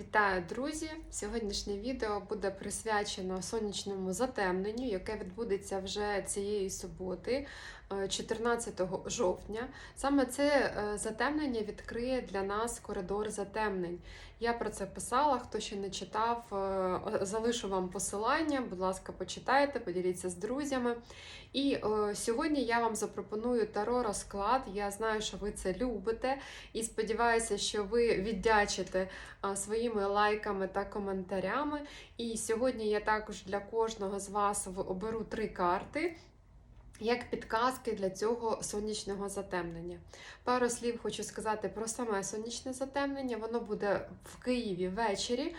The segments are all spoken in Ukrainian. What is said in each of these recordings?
Вітаю, друзі! Сьогоднішнє відео буде присвячено сонячному затемненню, яке відбудеться вже цієї суботи, 14 жовтня. Саме це е, затемнення відкриє для нас коридор затемнень. Я про це писала. Хто ще не читав, е, залишу вам посилання. Будь ласка, почитайте, поділіться з друзями. І е, сьогодні я вам запропоную таро розклад. Я знаю, що ви це любите, і сподіваюся, що ви віддячите а, своїми лайками та коментарями. І сьогодні я також для кожного з вас оберу три карти. Як підказки для цього сонячного затемнення. Пару слів хочу сказати про саме сонячне затемнення. Воно буде в Києві ввечері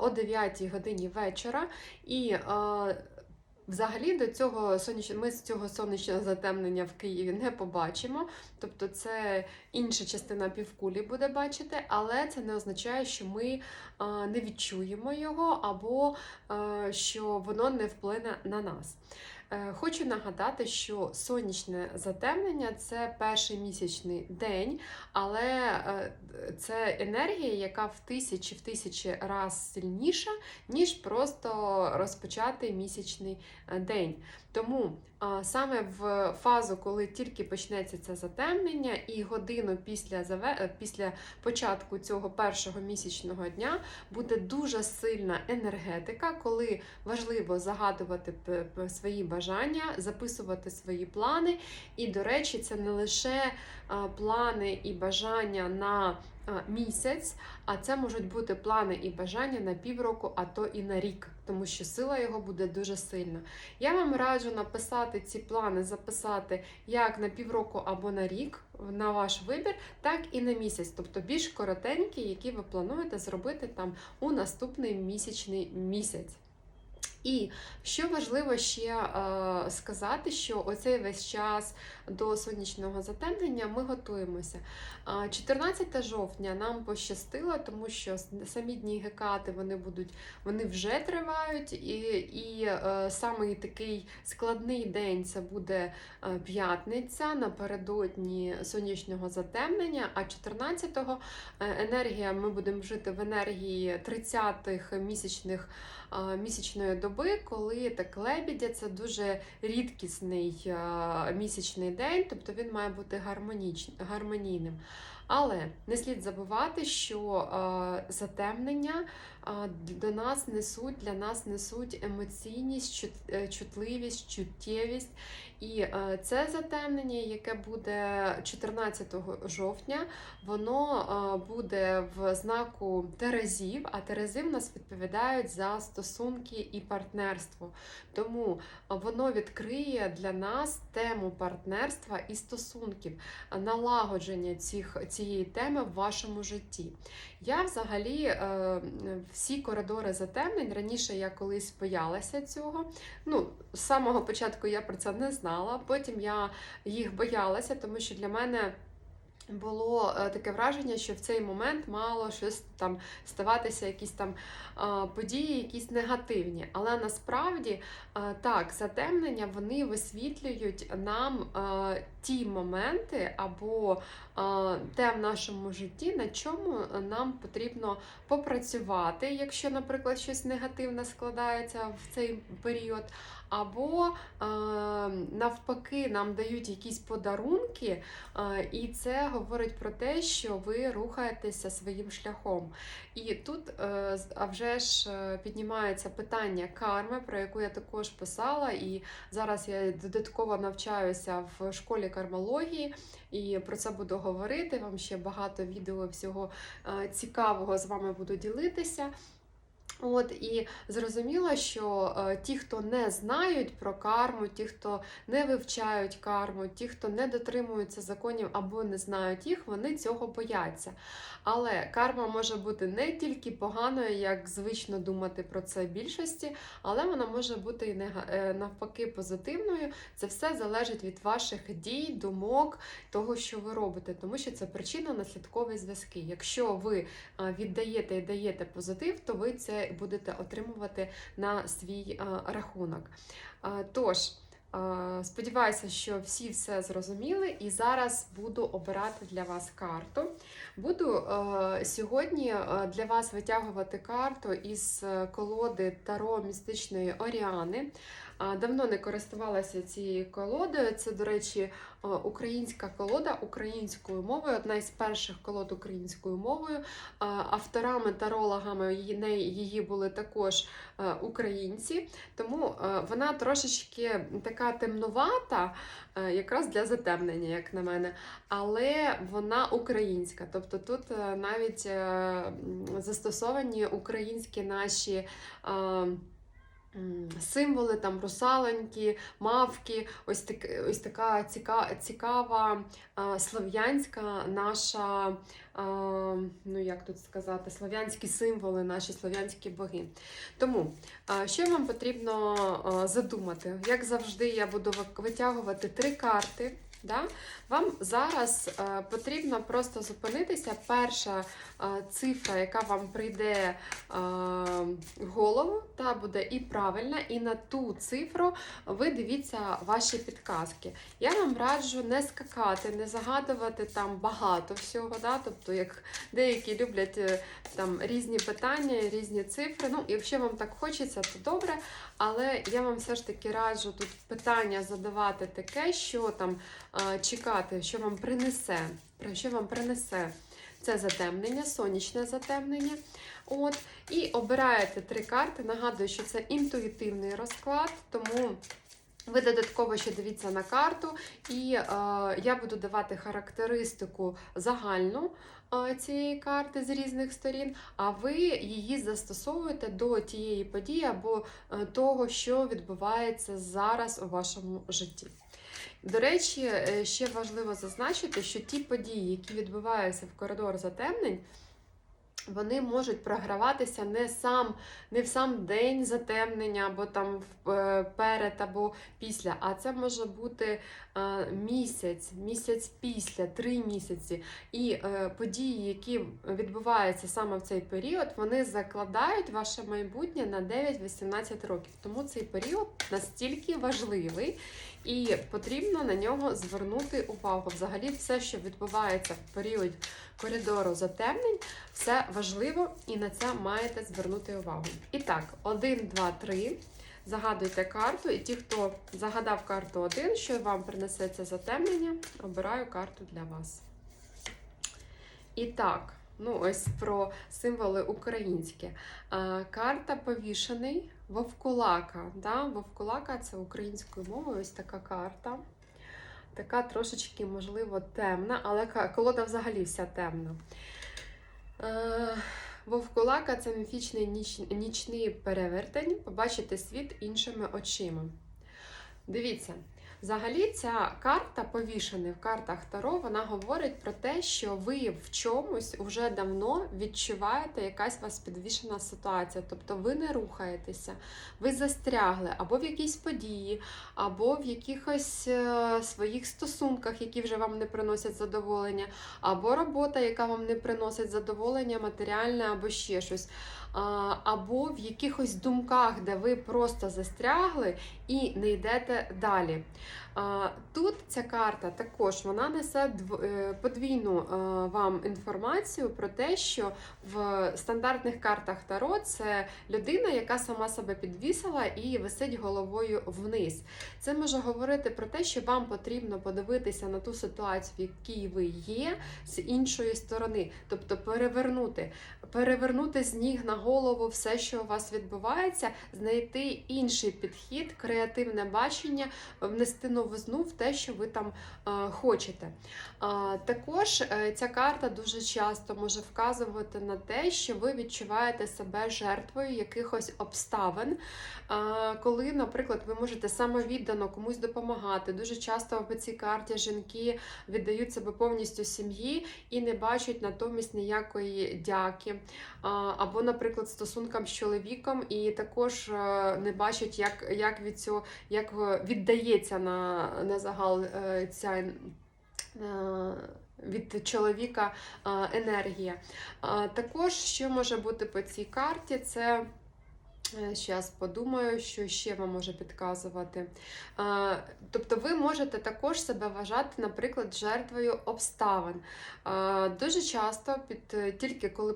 о 9 годині вечора. І Взагалі до цього сонячного ми з цього сонячного затемнення в Києві не побачимо. Тобто це інша частина півкулі буде бачити, але це не означає, що ми не відчуємо його або що воно не вплине на нас. Е, Хочу нагадати, що сонячне затемнення це перший місячний день, але е, це енергія, яка в тисячі в тисячі раз сильніша, ніж просто розпочати місячний е, день. Тому саме в фазу, коли тільки почнеться це затемнення, і годину після е, після початку цього першого місячного дня буде дуже сильна енергетика, коли важливо загадувати свої бажання, записувати свої плани. І, до речі, це не лише плани і бажання на місяць, а це можуть бути плани і бажання на півроку, а то і на рік, тому що сила його буде дуже сильна. Я вам раджу написати ці плани, записати як на півроку або на рік, на ваш вибір, так і на місяць, тобто більш коротенькі, які ви плануєте зробити там у наступний місячний місяць. І що важливо ще е, сказати, що оцей весь час до сонячного затемнення ми готуємося. 14 жовтня нам пощастило, тому що самі дні Гекати вони будуть, вони вже тривають, і, і е, самий такий складний день це буде е, п'ятниця напередодні сонячного затемнення. А 14-го е, енергія ми будемо жити в енергії 30-х місячних місячної доби, коли так лебідя це дуже рідкісний місячний день, тобто він має бути гармонійним. Але не слід забувати, що затемнення до нас несуть, для нас несуть емоційність, е, чутливість, чуттєвість. І е, це затемнення, яке буде 14 жовтня, воно е, буде в знаку Терезів, а Терези в нас відповідають за стосунки і партнерство. Тому е, воно відкриє для нас тему партнерства і стосунків, налагодження цих, цієї теми в вашому житті. Я взагалі всі коридори затемнень раніше я колись боялася цього. Ну, з самого початку я про це не знала. Потім я їх боялася, тому що для мене. Було е, таке враження, що в цей момент мало щось там ставатися, якісь там події, якісь негативні. Але насправді так, затемнення вони висвітлюють нам ті моменти або те в нашому житті, на чому нам потрібно попрацювати, якщо, наприклад, щось негативне складається в цей період. Або навпаки нам дають якісь подарунки, і це говорить про те, що ви рухаєтеся своїм шляхом. І тут е, а вже ж е, піднімається питання карми, про яку я також писала, і зараз я додатково навчаюся в школі кармології, і про це буду говорити. Вам ще багато відео всього е, цікавого з вами буду ділитися. От і зрозуміло, що е, ті, хто не знають про карму, ті, хто не вивчають карму, ті, хто не дотримуються законів або не знають їх, вони цього бояться. Але карма може бути не тільки поганою, як звично думати про це більшості, але вона може бути і е, навпаки позитивною. Це все залежить від ваших дій, думок, того, що ви робите, тому що це причинно-наслідкові зв'язки. Якщо ви а, віддаєте і даєте позитив, то ви це будете отримувати на свій рахунок. Тож, Е, Сподіваюся, що всі все зрозуміли, і зараз буду обирати для вас карту. Буду е, сьогодні е, для вас витягувати карту із е, колоди Таро містичної Оріани. Давно не користувалася цією колодою. Це, до речі, українська колода українською мовою, одна із перших колод українською мовою. Авторами, тарологами її, її були також е, українці, тому е, вона трошечки така темнувата, е, якраз для затемнення, як на мене, але вона українська. Тобто тут навіть застосовані українські наші. Символи там русалоньки, мавки, ось так, ось така цікава, цікава слов'янська наша, ну як тут сказати, слов'янські символи, наші слов'янські боги. Тому що вам потрібно задумати? Як завжди, я буду витягувати три карти. Да? Вам зараз е, потрібно просто зупинитися. Перша е, цифра, яка вам прийде е, в голову, та буде і правильна, і на ту цифру ви дивіться ваші підказки. Я вам раджу не скакати, не загадувати там багато всього. Да? Тобто, як деякі люблять е, там різні питання, різні цифри. Ну, якщо вам так хочеться, то добре. Але я вам все ж таки раджу тут питання задавати таке, що там е, чекати, що вам принесе, про що вам принесе це затемнення, сонячне затемнення. От. І обираєте три карти. Нагадую, що це інтуїтивний розклад, тому ви додатково ще дивіться на карту, і е, я буду давати характеристику загальну е, цієї карти з різних сторін, а ви її застосовуєте до тієї події або е, того, що відбувається зараз у вашому житті. До речі, е, ще важливо зазначити, що ті події, які відбуваються в коридор затемнень, вони можуть програватися не сам, не в сам день затемнення, або там е, перед, або після, а це може бути е, місяць, місяць після, три місяці. І е, події, які відбуваються саме в цей період, вони закладають ваше майбутнє на 9-18 років. Тому цей період настільки важливий. І потрібно на нього звернути увагу. Взагалі, все, що відбувається в період коридору затемнень, все важливо і на це маєте звернути увагу. І так, 1, 2, 3. Загадуйте карту, і ті, хто загадав карту 1, що вам принесе це затемнення, обираю карту для вас. І так, ну ось про символи українські. Е, Карта повішений Вовкулака. Да? Вовкулака це українською мовою, ось така карта. Така трошечки, можливо, темна, але колода взагалі вся темна. Е, Вовкулака це міфічний ніч, нічний перевертень, побачити світ іншими очима. Дивіться, взагалі ця карта повішена в картах Таро, вона говорить про те, що ви в чомусь уже давно відчуваєте якась у вас підвішена ситуація. Тобто ви не рухаєтеся, ви застрягли або в якійсь події, або в якихось е, своїх стосунках, які вже вам не приносять задоволення, або робота, яка вам не приносить задоволення, матеріальне або ще щось. Або в якихось думках, де ви просто застрягли і не йдете далі. Тут ця карта також вона несе е, подвійну е, вам інформацію про те, що в стандартних картах Таро це людина, яка сама себе підвісила і висить головою вниз. Це може говорити про те, що вам потрібно подивитися на ту ситуацію, в якій ви є, з іншої сторони, тобто перевернути, перевернути з ніг на голову все, що у вас відбувається, знайти інший підхід, креативне бачення, внести новизну в те, що ви там е, хочете. Е, також е, ця карта дуже часто може вказувати на те, що ви відчуваєте себе жертвою якихось обставин, коли, наприклад, ви можете самовіддано комусь допомагати. Дуже часто по цій карті жінки віддають себе повністю сім'ї і не бачать натомість ніякої дяки. Або, наприклад, стосункам з чоловіком, і також не бачать, як, як від цього як віддається на, на загал е, ця. е, Від чоловіка е, енергія. Також, що може бути по цій карті, це Зараз подумаю, що ще вам може підказувати. Е, Тобто ви можете також себе вважати, наприклад, жертвою обставин. Е, Дуже часто, під, тільки коли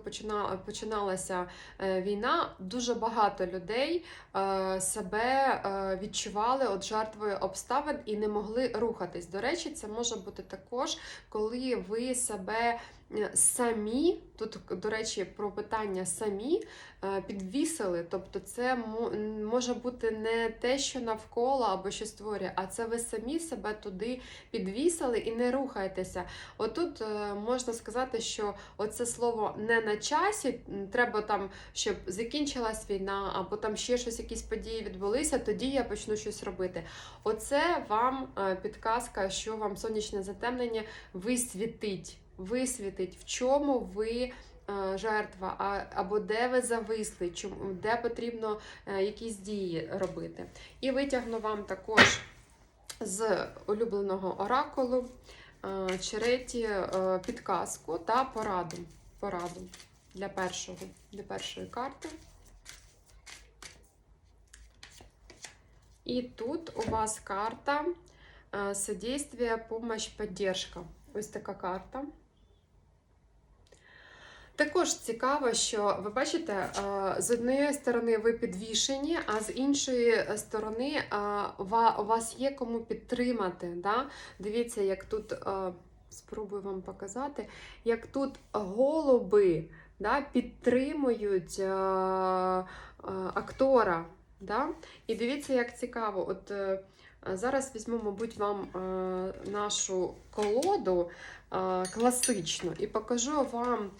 починалася е, війна, дуже багато людей е, себе е, відчували от жертвою обставин і не могли рухатись. До речі, це може бути також, коли ви себе е, самі, тут, до речі, про питання самі е, підвісили. Тобто, це може бути не те, що навколо або що створює, а це ви самі себе туди підвісили і не рухаєтеся. Отут е, можна сказати, що оце слово не на часі, треба там, щоб закінчилась війна, або там ще щось, якісь події відбулися, тоді я почну щось робити. Оце вам е, підказка, що вам сонячне затемнення висвітить. Висвітить, в чому ви е, жертва, або де ви зависли, де потрібно е, якісь дії робити. І витягну вам також з улюбленого оракулу е, Череті підказку та пораду. пораду для, першого, для першої карти. І тут у вас карта содействие, помощь, поддержка. Ось така карта. Також цікаво, що ви бачите, е, з однієї сторони ви підвішені, а з іншої сторони е, у вас є кому підтримати. Да? Дивіться, як тут е, спробую вам показати, як тут голуби да, підтримують актора. Да? І дивіться, як цікаво. От зараз візьму, мабуть, вам е, нашу колоду е, класичну і покажу вам.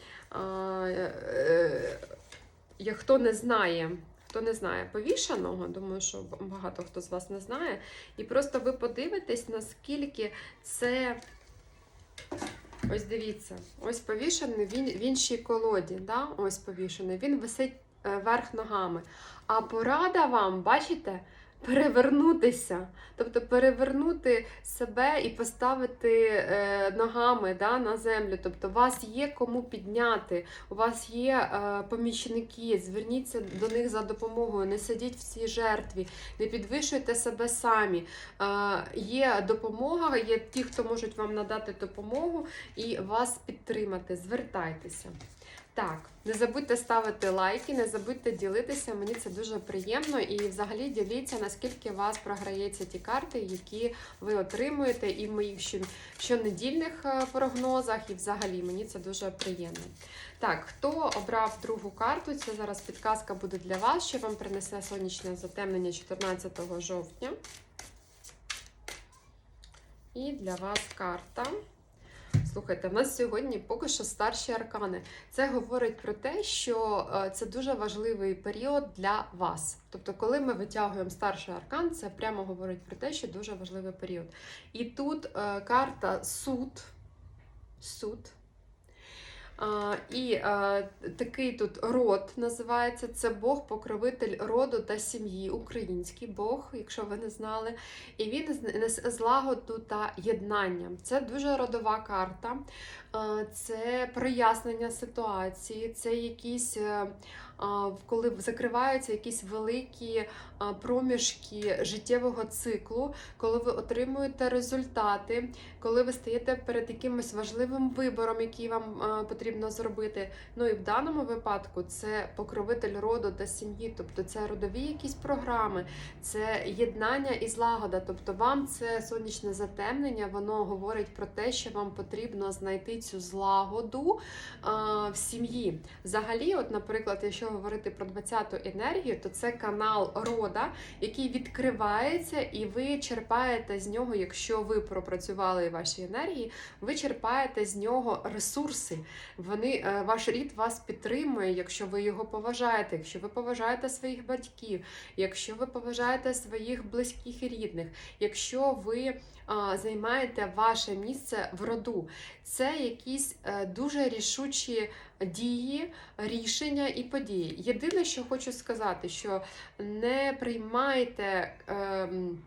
Е, хто не знає, хто не знає повішаного, думаю, що багато хто з вас не знає. І просто ви подивитесь, наскільки це. Ось дивіться, ось повішений, він в іншій колоді. Да? Ось повішений, він висить верх ногами. А порада вам, бачите, перевернутися. Тобто перевернути себе і поставити е, ногами да, на землю. Тобто, у вас є кому підняти, у вас є е, помічники, зверніться до них за допомогою, не сидіть в цій жертві, не підвищуйте себе самі. Е, є допомога, є ті, хто можуть вам надати допомогу і вас підтримати. Звертайтеся. Так, не забудьте ставити лайки, не забудьте ділитися. Мені це дуже приємно. І взагалі діліться, наскільки у вас програється ті карти, які ви отримуєте, і в моїх щонедільних е, прогнозах, і взагалі мені це дуже приємно. Так, хто обрав другу карту? Це зараз підказка буде для вас, що вам принесе сонячне затемнення 14 жовтня. І для вас карта. Слухайте, в нас сьогодні поки що старші аркани. Це говорить про те, що е, це дуже важливий період для вас. Тобто, коли ми витягуємо старший аркан, це прямо говорить про те, що дуже важливий період. І тут е, карта суд. Суд. І такий тут род називається. Це Бог, покровитель роду та сім'ї, український Бог, якщо ви не знали. І він несе злагоду та єднання. Це дуже родова карта, це прояснення ситуації, це якісь. Коли закриваються якісь великі проміжки життєвого циклу, коли ви отримуєте результати, коли ви стаєте перед якимось важливим вибором, який вам потрібно зробити. Ну і в даному випадку це покровитель роду та сім'ї, тобто це родові якісь програми, це єднання і злагода. Тобто вам це сонячне затемнення, воно говорить про те, що вам потрібно знайти цю злагоду в сім'ї. Взагалі, от, наприклад, якщо говорити про 20-ту енергію, то це канал рода, який відкривається, і ви черпаєте з нього, якщо ви пропрацювали ваші енергії, ви черпаєте з нього ресурси. Вони, е, ваш рід вас підтримує, якщо ви його поважаєте, якщо ви поважаєте своїх батьків, якщо ви поважаєте своїх близьких і рідних, якщо ви а, займаєте ваше місце в роду. Це якісь е, дуже рішучі дії, рішення і події. Єдине, що хочу сказати, що не приймайте. ем,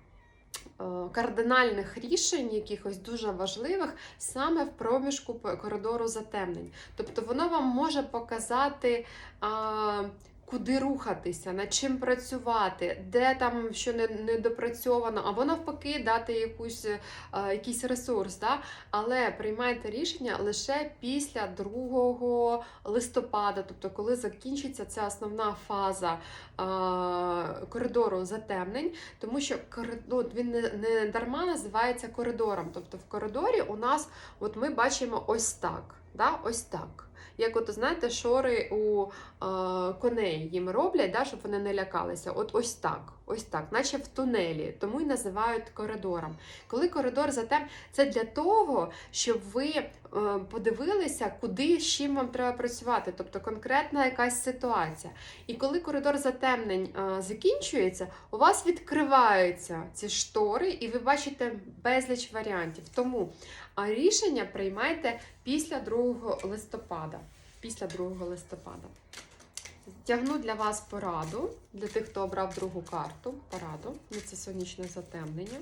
е, Кардинальних рішень, якихось дуже важливих, саме в проміжку коридору затемнень. Тобто воно вам може показати куди рухатися, над чим працювати, де там що не, не допрацьовано, або навпаки дати якусь, е, якийсь ресурс. Да? Але приймайте рішення лише після 2 листопада, тобто коли закінчиться ця основна фаза коридору затемнень, тому що коридор, ну, він не, не дарма називається коридором. Тобто в коридорі у нас от ми бачимо ось так. Да? Ось так. Як от знаєте, шори у е, коней їм роблять, да, щоб вони не лякалися. От ось так, ось так, наче в тунелі, тому і називають коридором. Коли коридор затем, це для того, щоб ви е, подивилися, куди з чим вам треба працювати, тобто конкретна якась ситуація. І коли коридор затемнень е, закінчується, у вас відкриваються ці штори, і ви бачите безліч варіантів. Тому а рішення приймайте після 2 листопада. Після 2 листопада. Тягну для вас пораду, для тих, хто обрав другу карту. Пораду. Ну, це сонячне затемнення.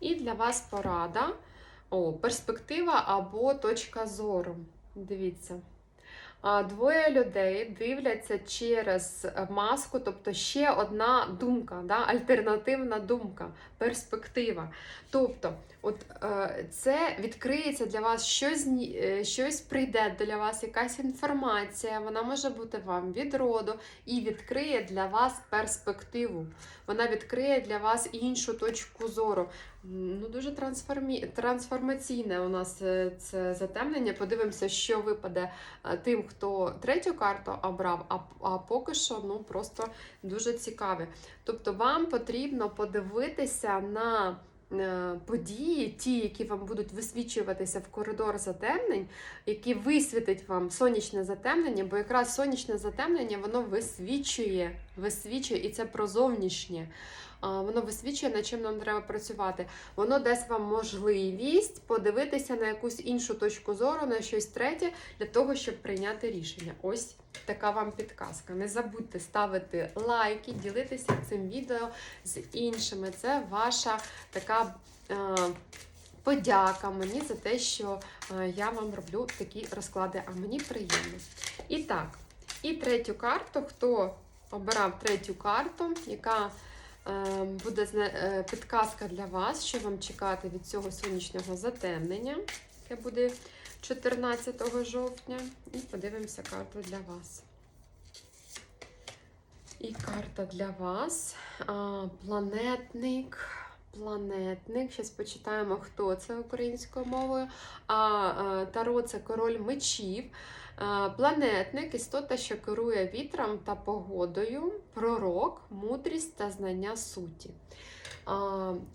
І для вас порада. О, перспектива або точка зору. Дивіться. Двоє людей дивляться через маску, тобто ще одна думка, да? альтернативна думка, перспектива. Тобто, от е, це відкриється для вас щось, е, щось прийде для вас, якась інформація, вона може бути вам від роду і відкриє для вас перспективу. Вона відкриє для вас іншу точку зору. Ну, дуже трансформі... трансформаційне у нас е, це затемнення. Подивимося, що випаде е, тим, хто третю карту обрав, а, а поки що ну, просто дуже цікаве. Тобто вам потрібно подивитися на е, події, ті, які вам будуть висвічуватися в коридор затемнень, які висвітить вам сонячне затемнення, бо якраз сонячне затемнення воно висвічує, висвічує і це про зовнішнє. Воно висвічує, над чим нам треба працювати. Воно дасть вам можливість подивитися на якусь іншу точку зору, на щось третє, для того, щоб прийняти рішення. Ось така вам підказка. Не забудьте ставити лайки, ділитися цим відео з іншими. Це ваша така. Подяка мені за те, що я вам роблю такі розклади, а мені приємно. І так, і третю карту, хто обирав третю карту, яка буде е, підказка для вас, що вам чекати від цього сонячного затемнення, яке буде 14 жовтня. І подивимося карту для вас. І карта для вас. Планетник. Планетник. Зараз почитаємо, хто це українською мовою. А, а Таро це король мечів. А, Планетник істота, що керує вітром та погодою, пророк, мудрість та знання суті.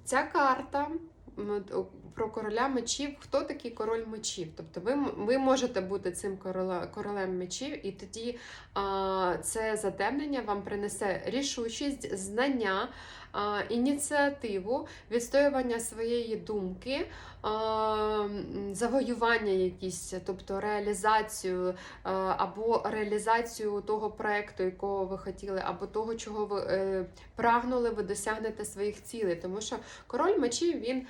Ця карта про короля мечів. Хто такий король мечів? Тобто ви, ви можете бути цим короле- королем мечів, і тоді а, це затемнення вам принесе рішучість, знання, ініціативу, відстоювання своєї думки, завоювання якісь, тобто реалізацію або реалізацію того проекту, якого ви хотіли, або того, чого ви е, прагнули, ви досягнете своїх цілей. Тому що король мечів він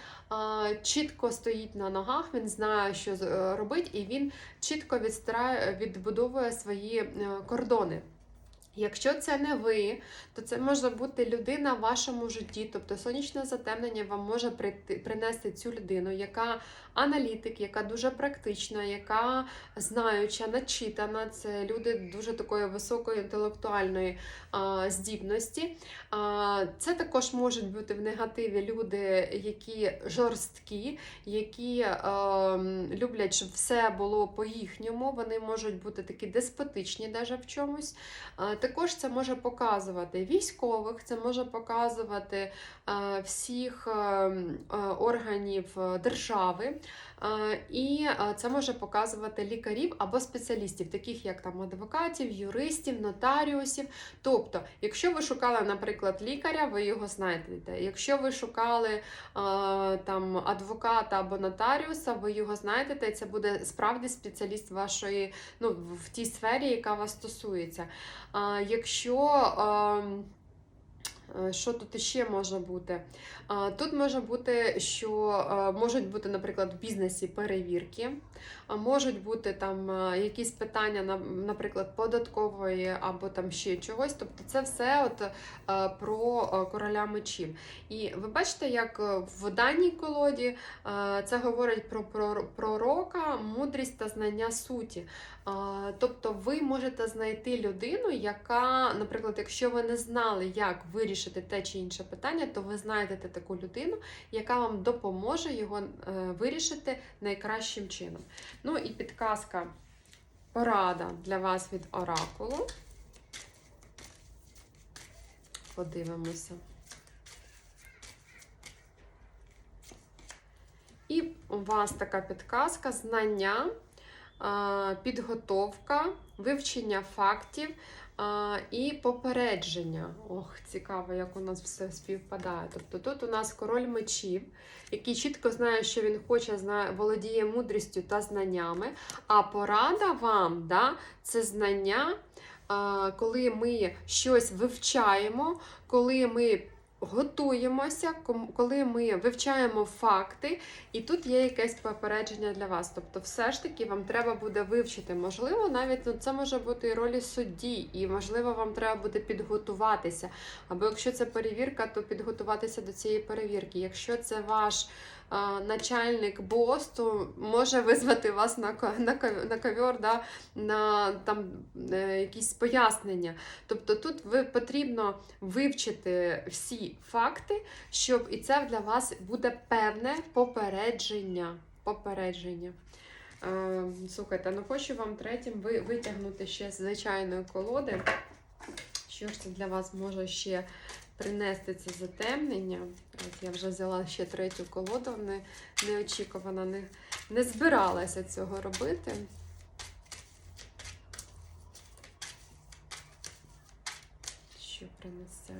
чітко стоїть на ногах, він знає, що е, робить, і він чітко відбудовує свої е, кордони. Якщо це не ви, то це може бути людина в вашому житті. Тобто сонячне затемнення вам може принести цю людину, яка аналітик, яка дуже практична, яка знаюча, начитана. Це люди дуже такої високої інтелектуальної а, здібності. А, це також можуть бути в негативі люди, які жорсткі, які е, люблять, щоб все було по-їхньому. Вони можуть бути такі деспотичні, навіть в чомусь. А, Також це може показувати військових, це може показувати е, всіх е, е, органів держави, і це може показувати лікарів або спеціалістів, таких як там адвокатів, юристів, нотаріусів. Тобто, якщо ви шукали, наприклад, лікаря, ви його знайдете. Якщо ви шукали там адвоката або нотаріуса, ви його знайдете, це буде справді спеціаліст вашої, ну, в тій сфері, яка вас стосується. Якщо Що тут ще може бути? Тут може бути, що е, можуть бути, наприклад, в бізнесі перевірки, можуть бути там е, якісь питання, наприклад, податкової або там ще чогось. Тобто це все от е, про е, короля мечів. І ви бачите, як е, в даній колоді е, це говорить про- пророка, мудрість та знання суті. Тобто ви можете знайти людину, яка, наприклад, якщо ви не знали, як вирішити те чи інше питання, то ви знайдете таку людину, яка вам допоможе його е, вирішити найкращим чином. Ну і підказка, порада для вас від оракулу. Подивимося. І у вас така підказка: знання, підготовка, вивчення фактів а, і попередження. Ох, цікаво, як у нас все співпадає. Тобто тут у нас король мечів, який чітко знає, що він хоче, знає, володіє мудрістю та знаннями. А порада вам да, це знання, а, коли ми щось вивчаємо, коли ми. Готуємося, коли ми вивчаємо факти, і тут є якесь попередження для вас. Тобто, все ж таки вам треба буде вивчити. Можливо, навіть ну, це може бути і ролі судді, і можливо, вам треба буде підготуватися. Або якщо це перевірка, то підготуватися до цієї перевірки. Якщо це ваш начальник бос, то може визвати вас на на, на ковер, да, на там е, якісь пояснення. Тобто тут ви потрібно вивчити всі факти, щоб і це для вас буде певне попередження. Попередження. Е, слухайте, ну хочу вам третім ви, витягнути ще з звичайної колоди. Що ж це для вас може ще принести це затемнення? Я вже взяла ще третю колоду, не, неочікувано, не, не збиралася цього робити. Що принесе?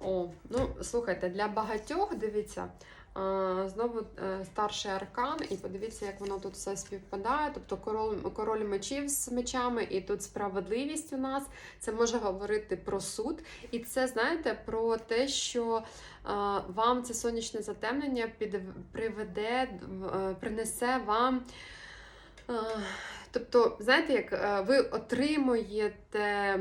О, ну слухайте, для багатьох дивіться. Знову е, старший аркан, і подивіться, як воно тут все співпадає. Тобто король, король мечів з мечами, і тут справедливість у нас. Це може говорити про суд. І це, знаєте, про те, що вам це сонячне затемнення під, приведе, е, принесе вам. Тобто, знаєте, як е, ви отримуєте е,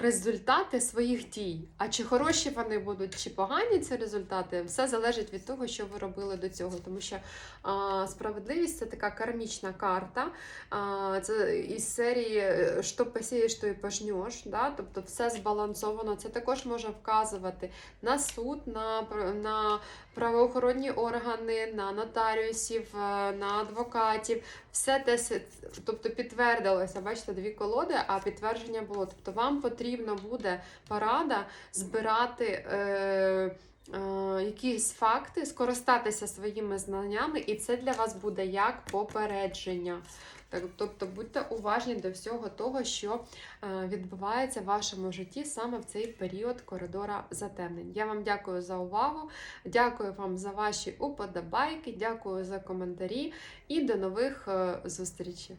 результати своїх дій. А чи хороші вони будуть, чи погані ці результати, все залежить від того, що ви робили до цього. Тому що а, справедливість це така кармічна карта. А, це із серії е, що посієш, то і пожнеш. Да? Тобто все збалансовано. Це також може вказувати на суд, на, на правоохоронні органи, на нотаріусів, на адвокатів. Все те, тобто підтвердилося, бачите, дві колоди, а підтвердження було. Тобто вам потрібно буде порада збирати. Е, е, Якісь факти, скористатися своїми знаннями, і це для вас буде як попередження. Тобто будьте уважні до всього того, що е, відбувається в вашому житті саме в цей період коридора затемнень. Я вам дякую за увагу, дякую вам за ваші уподобайки, дякую за коментарі і до нових е, зустрічей.